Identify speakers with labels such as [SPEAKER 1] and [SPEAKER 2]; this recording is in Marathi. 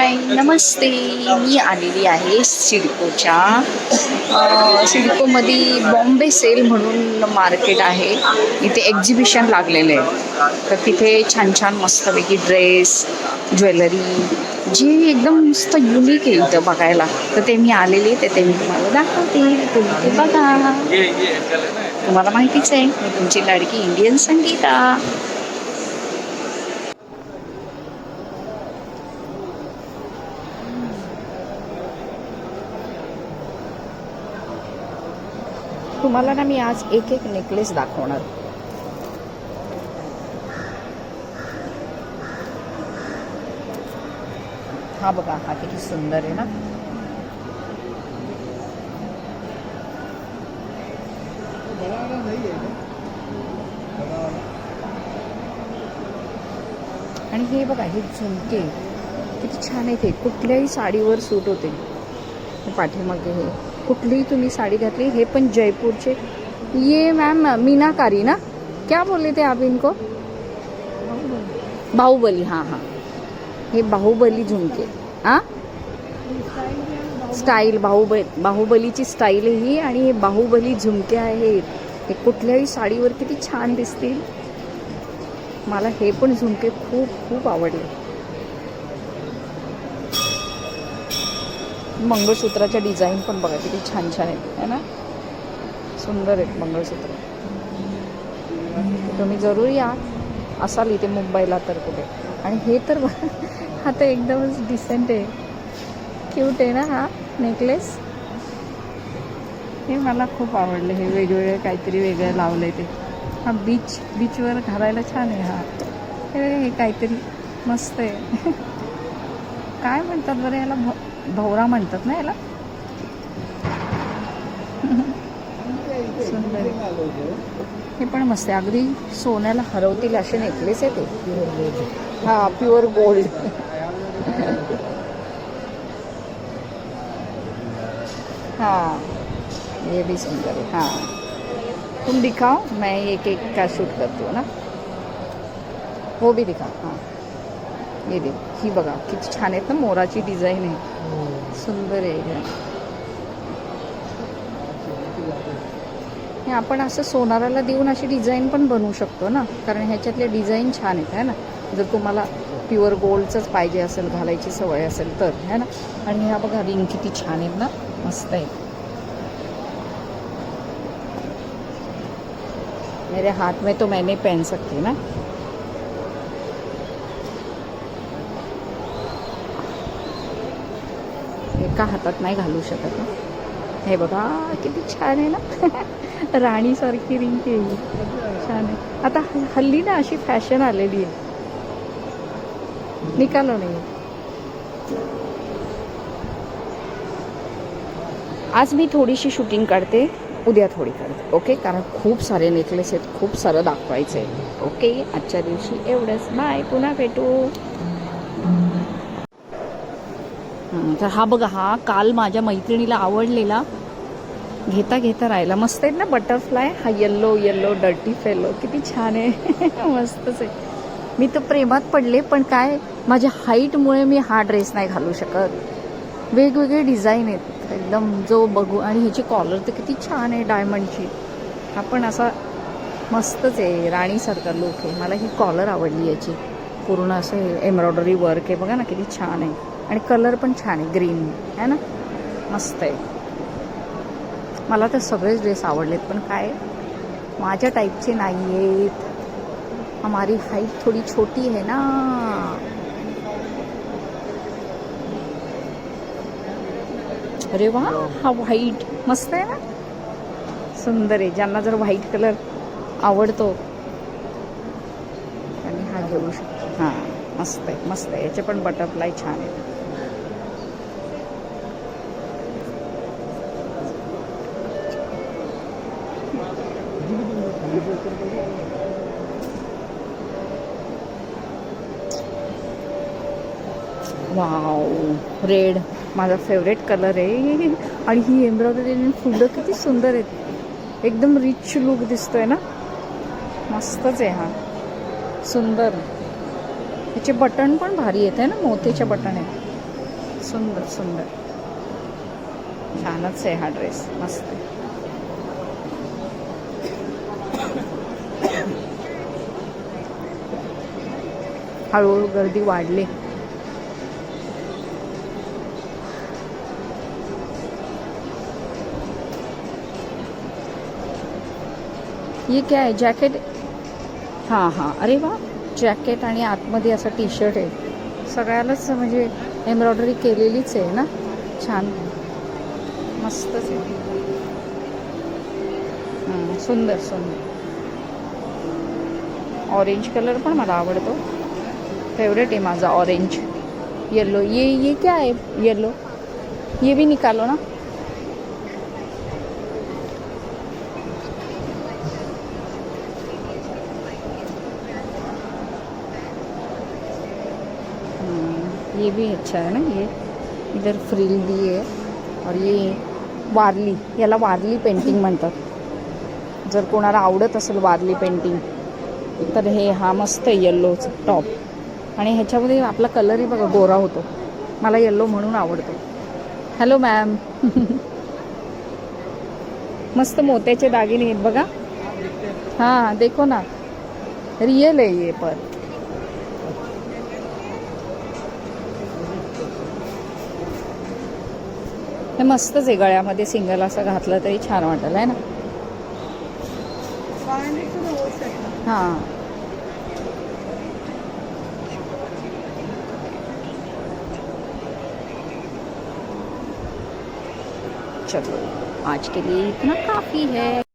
[SPEAKER 1] हाय नमस्ते. मी आलेली आहे सिडकोच्या. सिडकोमध्ये बॉम्बे सेल म्हणून मार्केट आहे. इथे एक्झिबिशन लागलेलं आहे. तर तिथे छान छान मस्तपैकी ड्रेस ज्वेलरी जी एकदम मस्त युनिक आहे इथं बघायला. तर ते मी आलेली तर ते मी तुम्हाला दाखवते. तुम्ही बघा. तुम्हाला माहितीच आहे मी तुमची लाडकी इंडियन संगीता. तुम्हाला ना मी आज एक एक नेकलेस दाखवणार. हा बघा हा किती सुंदर आहे ना. आणि हे बघा हे झुमके. किती छान आहेत हे कुठल्याही साडीवर सूट होते. पाठीमागे हे. कुठलीही तुम्ही साडी घातली हे पण जयपूरचे. ये मॅम मीनाकारी ना? क्या बोलले ते आप इनको बाहुबली हां हां. हे बाहुबली झुमके. आ? स्टाईल बाहुबली बाहुबलीची स्टाईल ही आणि हे बाहुबली झुमके आहेत. हे कुठल्याही साडीवर किती छान दिसतील. मला हे पण झुमके खूप खूप आवडले. मंगळसूत्राच्या डिझाईन पण बघा किती छान छान आहेत. है ना? सुंदर आहेत मंगळसूत्र. तुम्ही जरूर या. असाल इथे मुंबईला तर कुठे. आणि हे तर बघा, हा तर एकदमच डिसेंट आहे. क्यूट आहे ना हा नेकलेस हे मला खूप आवडले. हे वेगवेगळे काहीतरी वेगळं लावलं ते. हा बीच बीचवर घालायला छान आहे हा. हे हे काहीतरी मस्त आहे. काय म्हणतात बरं याला? भ- भवरा म्हणतात ना याला? सुंदर. हे पण मस्त आहे. अगदी सोन्याला हरवतील असे नेकलेस आहे ते. हा प्युअर गोल्ड हा. ये भी सुंदर है हाँ. तुम दिखाओ मैं एक एक का शूट करती हूँ ना. हो वो भी दिखाओ हाँ. ये देख ही बघा किती छान आहेत ना मोराची डिझाईन आहे. सुंदर आहे हे. आपण असं सोनाराला देऊन अशी डिझाईन पण बनवू शकतो ना? कारण ह्याच्यातले डिझाईन छान आहेत है ना? जर तुम्हाला प्युअर गोल्डचंच पाहिजे असेल घालायची सवय असेल तर है ना? आणि ह्या बघा रिंग किती छान आहेत ना? मस्त आहे मेरे हाथ में तो मैं नहीं पहन सकती ना? एका हातात नाही घालू शकत ना. हे बघा किती छान आहे ना. राणीसारखी रिंग केली. छान आहे. आता हल्ली ना अशी फॅशन आलेली आहे. निकालो नाही. आज मी थोडीशी शूटिंग काढते. उद्या थोडी काढते. ओके कारण खूप सारे नेकलेस आहेत. खूप सारं दाखवायचं आहे ओके आजच्या दिवशी एवढंच. बाय पुन्हा भेटू. तर हा बघा हा काल माझ्या मैत्रिणीला आवडलेला. घेता घेता राहिला. मस्त आहेत ना बटरफ्लाय हा येल्लो येल्लो डर्टी फेलो किती छान आहे. मस्तच आहे. मी तर प्रेमात पडले पण काय माझ्या हाईटमुळे मी हा ड्रेस नाही घालू शकत. वेगवेगळे डिझाईन आहेत. एकदम जो बघू आणि ह्याची कॉलर तर किती छान आहे डायमंडची हा पण असा मस्तच आहे राणीसारखा लुक आहे. मला ही कॉलर आवडली याची. पूर्ण असं एम्ब्रॉयडरी वर्क आहे. बघा ना किती छान आहे. आणि कलर पण छान आहे ग्रीन. आहे ना? मस्त आहे. मला तर सगळेच ड्रेस आवडलेत पण काय? माझ्या टाईपचे नाही आहेत हमारी हाईट थोडी छोटी आहे ना. अरे वा हा व्हाईट मस्त आहे ना? सुंदर आहे. ज्यांना जर व्हाईट कलर आवडतो त्यांनी हा घेऊ शकतो. हां मस्त आहे मस्त आहे. याचे पण बटरफ्लाय छान आहे वाव रेड माझा फेवरेट कलर आहे. आणि ही एम्ब्रॉयडरी आणि फुलं किती सुंदर आहेत. एकदम रिच लुक दिसतोय ना? मस्तच आहे हा. सुंदर. त्याचे बटन पण भारी येत आहे ना? मोतीचे बटन आहे सुंदर सुंदर. छानच आहे हा ड्रेस मस्त आहे. हळूहळू गर्दी वाढली. ये क्या आहे जॅकेट हां हां. अरे वा. जॅकेट आणि आतमध्ये असं टी शर्ट आहे. सगळ्यालाच म्हणजे एम्ब्रॉयडरी केलेलीच आहे ना? छान. मस्तच आहे. हं, सुंदर सुंदर. ऑरेंज कलर पण मला आवडतो. फेवरेट आहे माझा ऑरेंज येलो ये ये क्या है येलो ये भी निकालो ना. ये भी अच्छा है ना ये. इधर फ्रिल दी है और ये वारली. याला वारली पेंटिंग म्हणतात. जर कोणाला आवडत असेल वारली पेंटिंग तर हे हा मस्त आहे टॉप आणि ह्याच्यामध्ये आपला कलरही बघा गोरा होतो. मला येल्लो म्हणून आवडतो. हॅलो मॅम मस्त मोत्याचे दागिने आहेत बघा. हां देखो ना. रिअल आहे ये पण. हे मस्तच आहे गळ्यामध्ये सिंगल असं घातलं तरी छान वाटेल आहे ना? हां. चलो। आज के लिए इतना काफ़ी है।